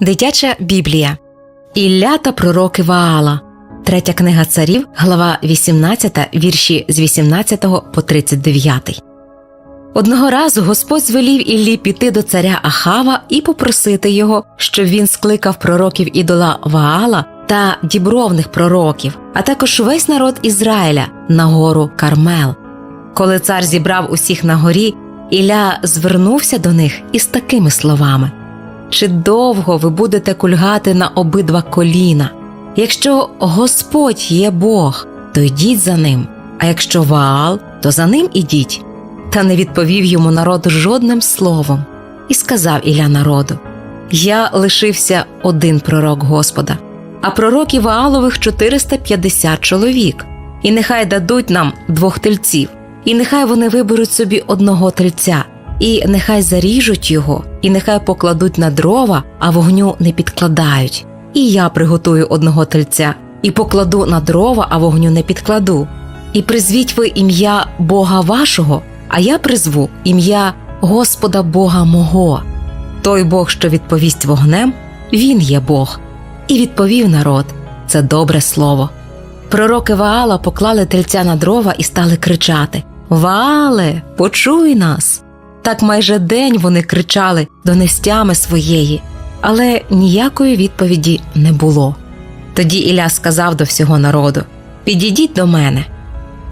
Дитяча Біблія Ілля та пророки Ваала. Третя книга царів, глава 18, вірші з 18 по 39. Одного разу Господь звелів Іллі піти до царя Ахава і попросити його, щоб він скликав пророків ідола Ваала та дібровних пророків, а також весь народ Ізраїля на гору Кармел. Коли цар зібрав усіх на горі, Ілля звернувся до них із такими словами: Чи довго ви будете кульгати на обидва коліна? Якщо Господь є Бог, то йдіть за ним, а якщо Ваал, то за ним ідіть. Та не відповів йому народ жодним словом, і сказав Ілля народу: Я лишився один пророк Господа, а пророків Ваалових 450 чоловік, і нехай дадуть нам двох тельців, і нехай вони виберуть собі одного тельця, і нехай заріжуть його, і нехай покладуть на дрова, а вогню не підкладають. І я приготую одного тельця, і покладу на дрова, а вогню не підкладу. І призвіть ви ім'я Бога вашого, а я призву ім'я Господа Бога мого. Той Бог, що відповість вогнем, він є Бог. І відповів народ це добре слово. Пророки Ваала поклали тельця на дрова і стали кричати Ваале, почуй нас. Так майже день вони кричали до нестями своєї, але ніякої відповіді не було. Тоді Ілля сказав до всього народу Підійдіть до мене.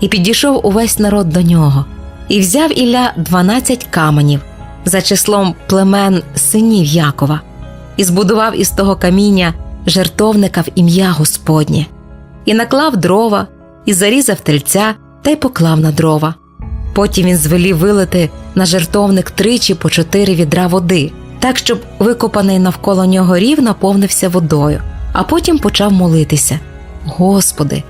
І підійшов увесь народ до нього, і взяв Ілля дванадцять каменів за числом племен синів Якова, і збудував із того каміння жертовника в ім'я Господнє, і наклав дрова, і зарізав тельця та й поклав на дрова. Потім він звелів вилити на жертовник тричі по чотири відра води, так щоб викопаний навколо нього рів наповнився водою, а потім почав молитися: Господи,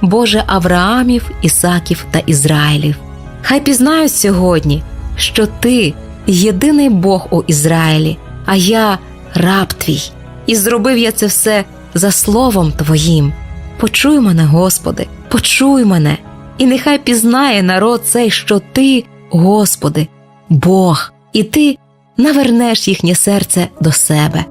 Боже Авраамів, Ісаків та Ізраїлів, хай пізнають сьогодні, що Ти єдиний Бог у Ізраїлі, а я раб твій, і зробив я це все за словом Твоїм. Почуй мене, Господи, почуй мене, і нехай пізнає народ цей, що Ти, Господи, Бог, і Ти навернеш їхнє серце до себе.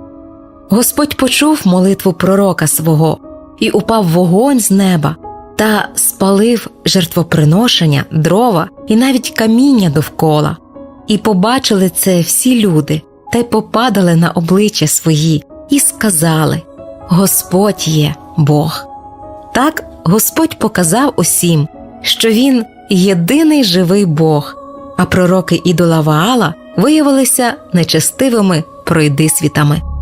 Господь почув молитву пророка свого, і упав вогонь з неба та спалив жертвоприношення, дрова і навіть каміння довкола. І побачили це всі люди, та й попадали на обличчя свої, і сказали Господь є Бог. Так Господь показав усім, що Він єдиний живий Бог, а пророки ідола Ваала виявилися нечестивими пройдисвітами.